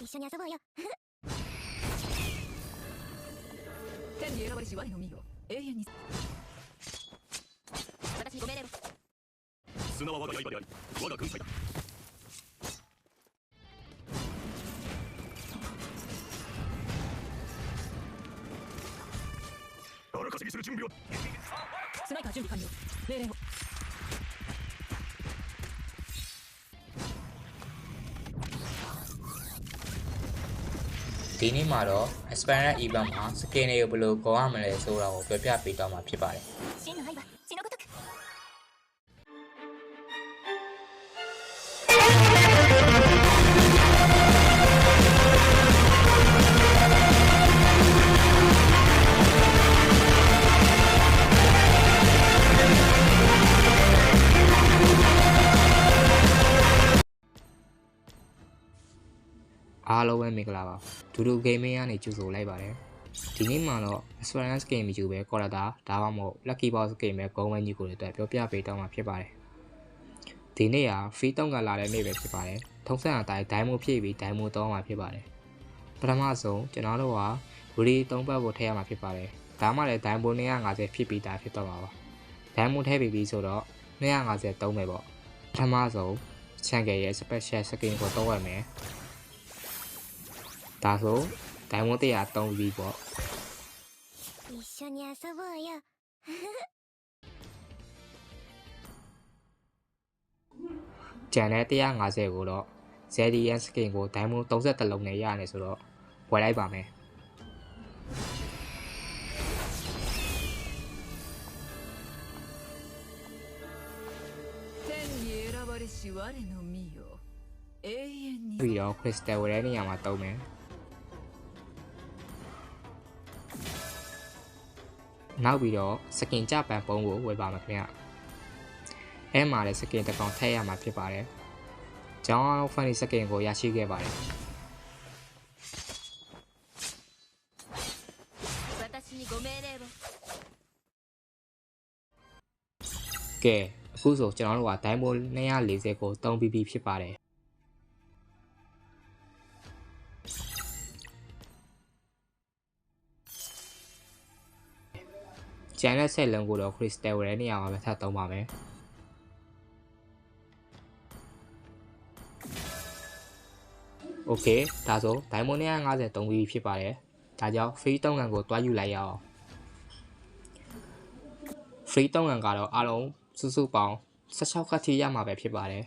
一緒に遊ぼうよ。天に選ばれし我の身を永遠に。私にご命令を。砂は我が刃であり我が軍隊だ。荒稼ぎする準備を。スナイパー準備完了。命令を ဒီနေ့မှာတော့ Aspirant Event မှာ skin တွေကိုဘယ်လိုခေါ်ရမလဲဆိုတာကိုပြောပြပေးတော့မှာဖြစ်ပါတယ် အားလုံးပဲမင်္ဂလာပါဒူဒူ gaming ကနေကြိုဆိုလိုက်ပါတယ်ဒီနေ့မှာတော့ Aspirant game မယူပဲခေါ်လာတာဒါမှမဟုတ် Lucky Box game ပဲဂုံးဝဲကြီးကိုလည်းပြောပြပေးတော့မှာဖြစ်ပါတယ်ဒီနေ့က free တောင်းကလာတဲ့နေ့ပဲဖြစ်ပါတယ်ထုံးစံအတိုင်း diamond ဖြည့်ပြီး diamond တောင်းမှာဖြစ်ပါတယ်ပထမဆုံးကျွန်တော်တို့က Woody 3ဘက်ကိုထည့်ရမှာဖြစ်ပါတယ်ဒါမှလည်း diamond 250ဖြစ်ပြီးသားဖြစ်တော့မှာပါ diamond ထည့်ပြီးပြီဆိုတော့250သုံးမယ်ပေါ့ပထမဆုံး channel ရဲ့ special skin ကိုတောင်းရမယ် ဒါဆိုဒိုင်မွန်100သုံးပြီးပေါ့ 一緒に遊ぼうよ ကျန်တဲ့150ကိုတော့ ZDN skin ကိုဒိုင်မွန်30လုံးနဲ့ရတယ်ဆိုတော့ဝယ်လိုက်ပါမယ် 天に選ばれし我の身を永遠に ပြီးတော့ crystal ဝယ်တဲ့နေရာမှာသုံးမယ် နောက်ပြီးတော့စကင်ကြပန်ပုံးကိုဝယ်ပါမယ်ခင်ဗျအဲမှာလည်းစကင်တစ်ကောင်ထည့်ရမှာဖြစ်ပါတယ်ကျောင်းဖန်ဒီစကင်ကိုရရှိခဲ့ပါတယ်ကဲအခုဆိုကျွန်တော်တို့ကဒိုင်းဘို240ကိုတုံးပြီးပြီဖြစ်ပါတယ် ကျန်တဲ့ဆက်လုံးကိုတော့ crystal ဝယ်တဲ့နေရာမှာပဲထပ်သုံးပါမယ်โอเคဒါဆို diamond 250သုံးပြီးဖြစ်ပါတယ်ဒါကြောင့် free တောင်းကန်ကိုတွားယူလိုက်ရအောင် free တောင်းကန်ကတော့အားလုံးစုစုပေါင်း16ခတ်ထိရမှာပဲဖြစ်ပါတယ်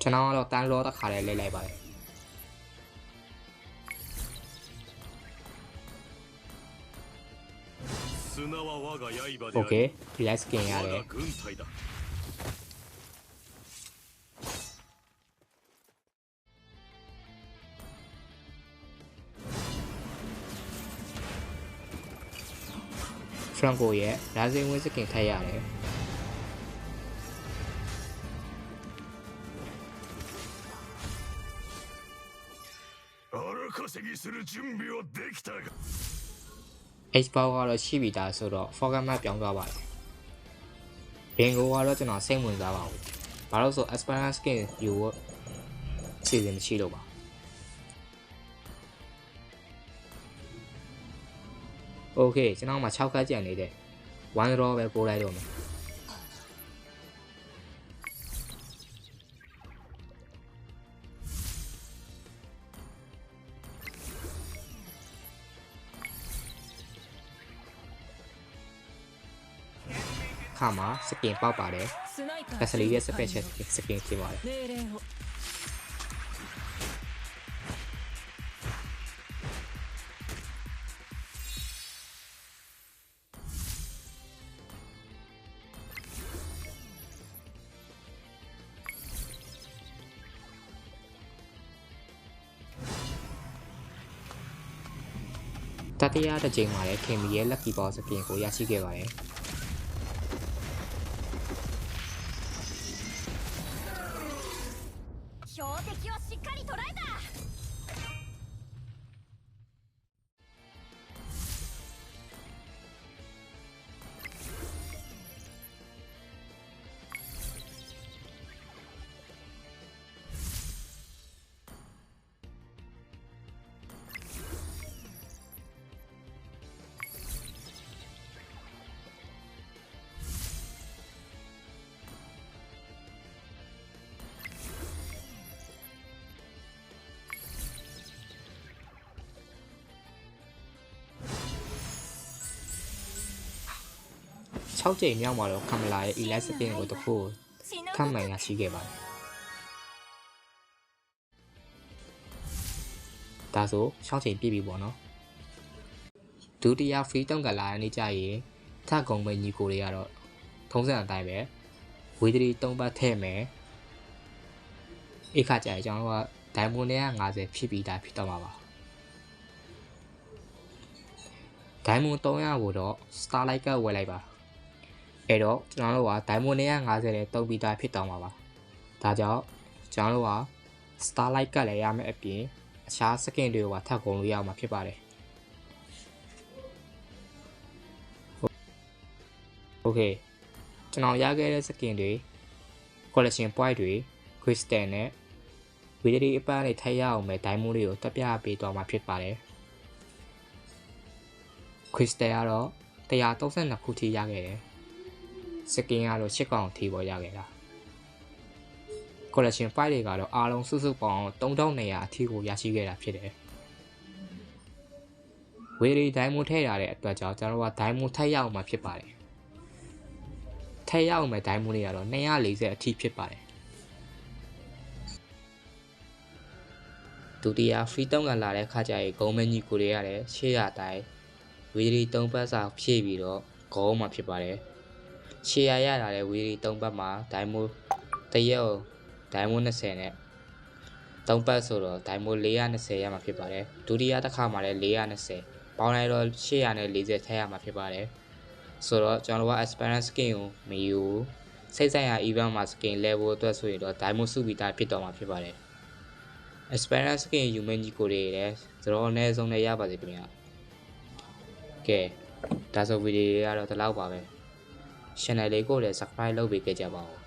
ကျွန်တော်ကတော့တန်လောတစ်ခါလေးလိုက်လိုက်ပါတယ်โอเคဒီလိုက်စကင်ရတယ်ဖရန်ကိုရဲ့ဒါဇင်ဝင်းစကင်ထည့်ရတယ် 稼ぎする準備はできたが Xbox ကတော့ရှိပြီသားဆိုတော့ format ပြောင်းသွားပါတယ်။ Bingo ကတော့ကျွန်တော်စိတ်ဝင်စားပါဘူး။ဘာလို့ဆို Experience Skin ယူဖို့စီစဉ်ရှိလို့ပါ။ Okay ကျွန်တော်မှ6ခါကြံနေတယ်။ One Draw ပဲပို့လိုက်တော့မယ်။ မှာစကင်ပေါက်ပါတယ်။ကက်ဆလီရဲ့ special စကင်ဖြစ်ပါတယ်တတိယတစ်ကြိမ်မှာလည်းခင်မီရဲ့ lucky ball စကင်ကိုရရှိခဲ့ပါတယ်။ 標的をしっかり捉えた。6ကြိမ်မြောက်မှာတော့ကမလာရဲ့ elite skin ကိုတစ်ခုခန့်မှန်ရရှိခဲ့ပါတယ်ဒါဆို6ချိန်ပြည့်ပြီပေါ့နော်ဒုတိယ free တုံးကလာတဲ့နေ့ကျရင်ထကုံပဲညီကိုတွေကတော့ထုံးစံအတိုင်းပဲဝေးသတိ3ပတ်ထဲ့မယ်အခါကျရင်ကျွန်တော်တို့ကဒိုင်မွန်150ဖြစ်ပြီးသားဖြစ်တော့မှာပါဒိုင်မွန်300ကိုတော့ Starlight ကဝယ်လိုက်ပါ အဲ့တော့ကျွန်တော်တို့က diamond 150နဲ့တုံးပြီးသားဖြစ်သွားမှာပါဒါကြောင့်ကျွန်တော်တို့က starlight ကလည်းရမယ်အပြင်အခြား skin တွေကိုပါထပ်ကုန်လို့ရအောင်ဖြစ်ပါတယ် Okay ကျွန်တော်ရခဲ့တဲ့ skin တွေ collection point တွေ crystal နဲ့ video အပန်းတွေထည့်ရအောင်ပဲ diamond တွေကိုတက်ပြပေးသွားမှာဖြစ်ပါတယ် crystal ကတော့132ခုထိရခဲ့တယ် စကင်ကတော့8កောင်ထိပေါ်ရခဲ့တာ collection file တွေကတော့အားလုံးစုစုပေါင်း3200အထိကိုရရှိခဲ့တာဖြစ်တယ်ဝေရီဒိုင်မွန်ထည့်ရတဲ့အတွက်ကြောင့်ကျွန်တော်ကဒိုင်မွန်ထည့်ရအောင်မှာဖြစ်ပါတယ်ထည့်ရအောင်မဲ့ဒိုင်မွန်တွေကတော့240အထိဖြစ်ပါတယ်ဒုတိယ free တုံးကလာတဲ့ခါကျရင်ဂုံးမကြီးကိုတွေရတယ်800တိုင်းဝီရီ3ပတ်စာဖြည့်ပြီးတော့ဂုံးမှာဖြစ်ပါတယ် ရှေ့ရရလာတဲ့ဝီရီ3ပတ်မှာဒိုင်မိုတရက်ဒိုင်မို20နဲ့3ပတ်ဆိုတော့ဒိုင်မို420ရမှာဖြစ်ပါတယ်ဒုတိယတစ်ခါမှာလည်း420ပေါင်းလိုက်တော့840ထည့်ရမှာဖြစ်ပါတယ်ဆိုတော့ကျွန်တော်တို့က experience skin ကိုမယူစိတ်ဆိုင်ရာ event မှာ skin level အတွက်ဆိုရင်တော့ diamond စုပြီးသားဖြစ်တော့မှာဖြစ်ပါတယ် experience skin ယူမင်းကြီးကိုတွေလည်းသရောအနည်းဆုံးနဲ့ရပါစေခင်ဗျာကဲဒါဆိုဗီဒီယိုကတော့ဒီလောက်ပါပဲ channel လေးကိုလည်း subscribe လုပ်ပေးခဲ့ကြပါဦး